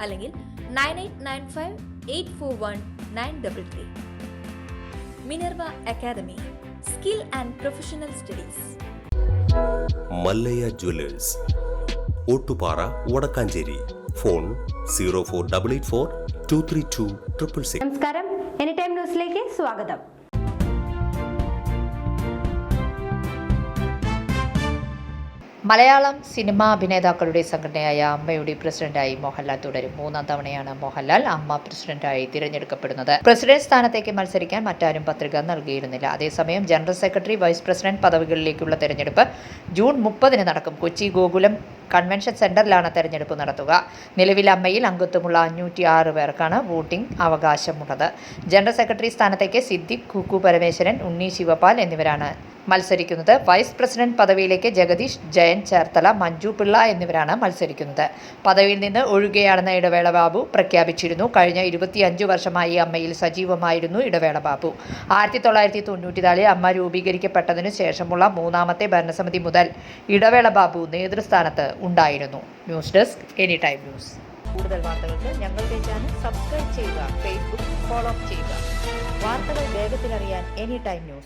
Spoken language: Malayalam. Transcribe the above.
അല്ലെങ്കിൽ nine eight nine five eight four one nine double three. Minerva academy skill and professional studies. Mallayya jewellers Ottupara Vadakkanchery. Phone zero four double eight four two three two triple six. നമസ്കാരം. എനി ടൈം ന്യൂസിലേക്ക് സ്വാഗതം. മലയാളം സിനിമാ അഭിനേതാക്കളുടെ സംഘടനയായ അമ്മയുടെ പ്രസിഡന്റായി മോഹൻലാൽ തുടരും. മൂന്നാം തവണയാണ് മോഹൻലാൽ അമ്മ പ്രസിഡന്റായി തിരഞ്ഞെടുക്കപ്പെടുന്നത്. പ്രസിഡന്റ് സ്ഥാനത്തേക്ക് മത്സരിക്കാൻ മറ്റാരും പത്രിക നൽകിയിരുന്നില്ല. അതേസമയം ജനറൽ സെക്രട്ടറി വൈസ് പ്രസിഡന്റ് പദവികളിലേക്കുള്ള തെരഞ്ഞെടുപ്പ് ജൂൺ മുപ്പതിന് നടക്കും. കൊച്ചി ഗോകുലം കൺവെൻഷൻ സെന്ററിലാണ് തെരഞ്ഞെടുപ്പ് നടത്തുക. നിലവിൽ അമ്മയിൽ അംഗത്വമുള്ള അഞ്ഞൂറ്റി ആറ് പേർക്കാണ് വോട്ടിംഗ് അവകാശമുള്ളത്. ജനറൽ സെക്രട്ടറി സ്ഥാനത്തേക്ക് സിദ്ദിഖ് കുക്കു പരമേശ്വരൻ ഉണ്ണി ശിവപാൽ എന്നിവരാണ് മത്സരിക്കുന്നത്. വൈസ് പ്രസിഡന്റ് പദവിയിലേക്ക് ജഗദീഷ് ജയൻ ചേർത്തല മഞ്ജു പിള്ള എന്നിവരാണ് മത്സരിക്കുന്നത്. പദവിയിൽ നിന്ന് ഒഴിയുകയാണെന്ന് ഇടവേള ബാബു പ്രഖ്യാപിച്ചിരുന്നു. കഴിഞ്ഞ ഇരുപത്തിയഞ്ച് വർഷമായി അമ്മയിൽ സജീവമായിരുന്നു ഇടവേള ബാബു. ആയിരത്തി തൊള്ളായിരത്തി തൊണ്ണൂറ്റിനാലിൽ അമ്മ രൂപീകരിക്കപ്പെട്ടതിനു ശേഷമുള്ള മൂന്നാമത്തെ ഭരണസമിതി മുതൽ ഇടവേള ബാബു നേതൃസ്ഥാനത്ത് ഉണ്ടായിരുന്നു. News desk any time news. കൂടുതൽ വാർത്തകൾക്ക് ഞങ്ങളുടെ ചാനൽ സബ്സ്ക്രൈബ് ചെയ്യുക ഫേസ്ബുക്ക് ഫോളോ ചെയ്യുക. വാർത്തകൾ വേഗത്തിലറിയാൻ എനി ടൈം ന്യൂസ്.